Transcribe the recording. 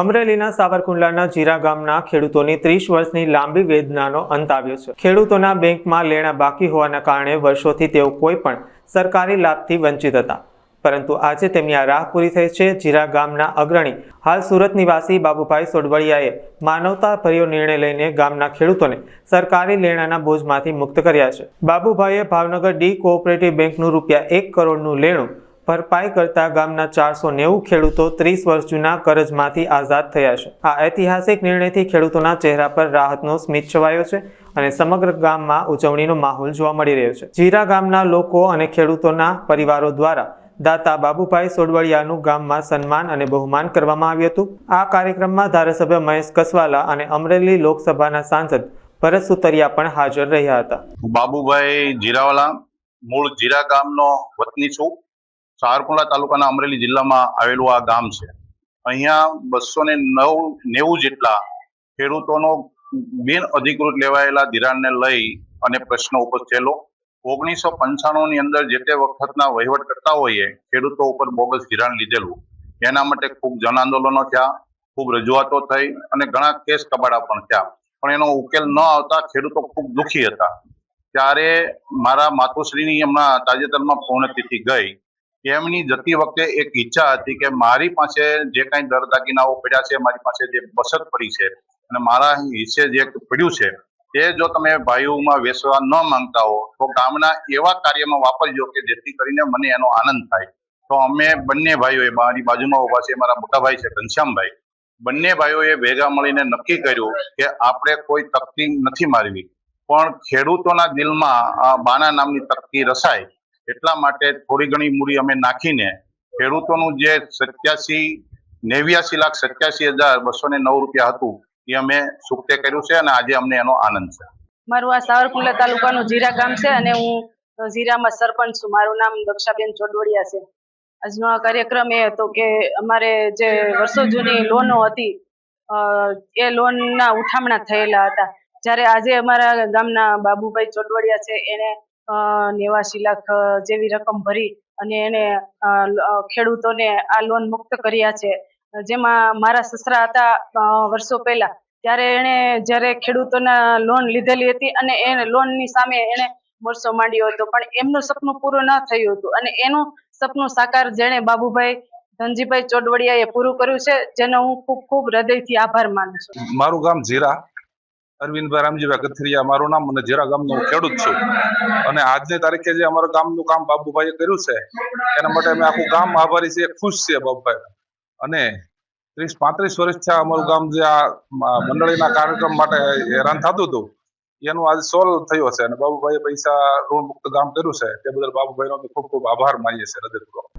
અમરેલીના સાવરકુંડલાના જીરા ગામના ખેડૂતોની ત્રીસ વર્ષની લાંબી વેદનાનો અંત આવ્યો છે. ખેડૂતોના બેંકમાં લેણા બાકી હોવાના કારણે વર્ષોથી તેઓ કોઈ પણ સરકારી લાભથી વંચિત હતા. પરંતુ આજે તેમની આ રાહ પૂરી થઈ છે. જીરા ગામના અગ્રણી હાલ સુરત નિવાસી બાબુભાઈ સોડવળિયાએ માનવતા ભર્યો નિર્ણય લઈને ગામના ખેડૂતોને સરકારી લેણાના બોજમાંથી મુક્ત કર્યા છે. બાબુભાઈએ ભાવનગર ડી કોઓપરેટિવ બેંકનું રૂપિયા એક કરોડનું લેણું ભરપાઈ કરતા ગામના ચારસો નેવું ખેડૂતો ત્રીસ વર્ષ જૂના કરજમાંથી આઝાદ થયા છે. આ ઐતિહાસિક નિર્ણયથી ખેડૂતોના ચહેરા પર રાહતનો સ્મિત છવાયો છે અને સમગ્ર ગામમાં ઉજવણીનો માહોલ જોવા મળી રહ્યો છે. જીરા ગામના લોકો અને ખેડૂતોના પરિવારો દ્વારા દાતા બાબુભાઈ સોડવળિયાનું ગામમાં સન્માન અને બહુમાન કરવામાં આવ્યું હતું. આ કાર્યક્રમમાં ધારાસભ્ય મહેશ કસવાલા અને અમરેલી લોકસભાના સાંસદ ભરત સુતરિયા પણ હાજર રહ્યા હતા. બાબુભાઈ જીરાવાલા, મૂળ જીરા ગામનો વતની છું. સાવરકુંડલા તાલુકાના અમરેલી જિલ્લામાં આવેલું આ ગામ છે. અહીંયા બસો ને નવ, નેવું જેટલા ખેડૂતોનો બિન અધિકૃત લેવાયેલા ધિરાણને લઈ અને પ્રશ્ન ઉપજેલો ઓગણીસો પંચાણું ની અંદર જે તે વખતના વહીવટ કરતા હોઈએ ખેડૂતો ઉપર બોગસ ધિરાણ લીધેલું. એના માટે ખૂબ જન આંદોલનો થયા, ખૂબ રજૂઆતો થઈ અને ઘણા કેસ કબાડા પણ થયા. પણ એનો ઉકેલ ન આવતા ખેડૂતો ખૂબ દુઃખી હતા. ત્યારે મારા માતુશ્રીની હમણાં તાજેતરમાં પૂર્ણતિથિ ગઈ. એમની જતી વખતે એક ઈચ્છા હતી કે મારી પાસે જે કાંઈ દર દાગીનાઓ પડ્યા છે, મારી પાસે જે બચત પડી છે અને મારા હિસ્સે જે પડ્યું છે, તે જો તમે ભાઈઓમાં વેચવા ન માંગતા હો, તો ગામના એવા કાર્યમાં વાપરજો કે જેથી કરીને મને એનો આનંદ થાય. તો અમે બંને ભાઈઓએ, મારી બાજુમાં ઊભા છે, મારા મોટા ભાઈ છે, ઘનશ્યામભાઈ, બંને ભાઈઓએ ભેગા મળીને નક્કી કર્યું કે આપણે કોઈ તકતી નથી મારવી. પણ ખેડૂતોના દિલમાં બાના નામની તકતી રસાય. એટલા માટે થોડી ઘણી મૂડી અમે નાખીને ખેડૂતોનું જે સત્યાસી, નેવ્યાસી લાખ સત્યાસી હજાર બસો ને નવ રૂપિયા હતું એ અમે સુક્તે કર્યું છે અને આજે અમને એનો આનંદ છે. મારું આ સાવરકુંડલા તાલુકાનું જીરા ગામ છે અને હું જીરામાં સરપંચ છું. મારું નામ દક્ષાબેન ચોડવડિયા છે. આજનો આ કાર્યક્રમ એ હતો કે અમારે જે વર્ષો જૂની લોનો હતી એ લોનના ઉઠામણા થયેલા હતા. જ્યારે આજે અમારા ગામના બાબુભાઈ ચોડવડિયા છે, એને નેવાસી લાખ જેવી રકમ ભરી અને એને ખેડૂતોને આ લોન મુક્ત કર્યા છે. જેમાં મારા સસરા હતા વર્ષો પહેલા. ત્યારે એણે જ્યારે ખેડૂતોના લોન લીધેલી હતી અને એને લોનની સામે એણે મોરસો માંડ્યો હતો. પણ એમનું સપનું પૂરું ન થયું હતું. અને એનું સપનું સાકાર જેણે બાબુભાઈ ધનજીભાઈ ચોડવડિયાએ પૂરું કર્યું છે, જેનો હું ખૂબ ખૂબ હૃદયથી આભાર માનું છું. મારું ગામ જીરા. અરવિંદભાઈ રામજીભાઈ કથિરિયા મારું નામ અને જીરા ગામનો ખેડૂત છું. અને આજની તારીખે જે અમારા ગામનું કામ બાબુભાઈએ કર્યું છે, એના માટે અમે આખું ગામ આભારી છીએ, ખુશ છીએ બાબુભાઈ. અને ત્રીસ, પાંત્રીસ વર્ષથી આ અમારું ગામ જે આ મંડળીના કાર્યક્રમ માટે હેરાન થતું હતું, એનું આજે સોલ્વ થયો છે. અને બાબુભાઈએ પૈસા ઋણ મુક્ત કામ કર્યું છે, તે બદલ બાબુભાઈનો ખૂબ ખૂબ આભાર માનીએ છીએ, હૃદયપૂર્વક.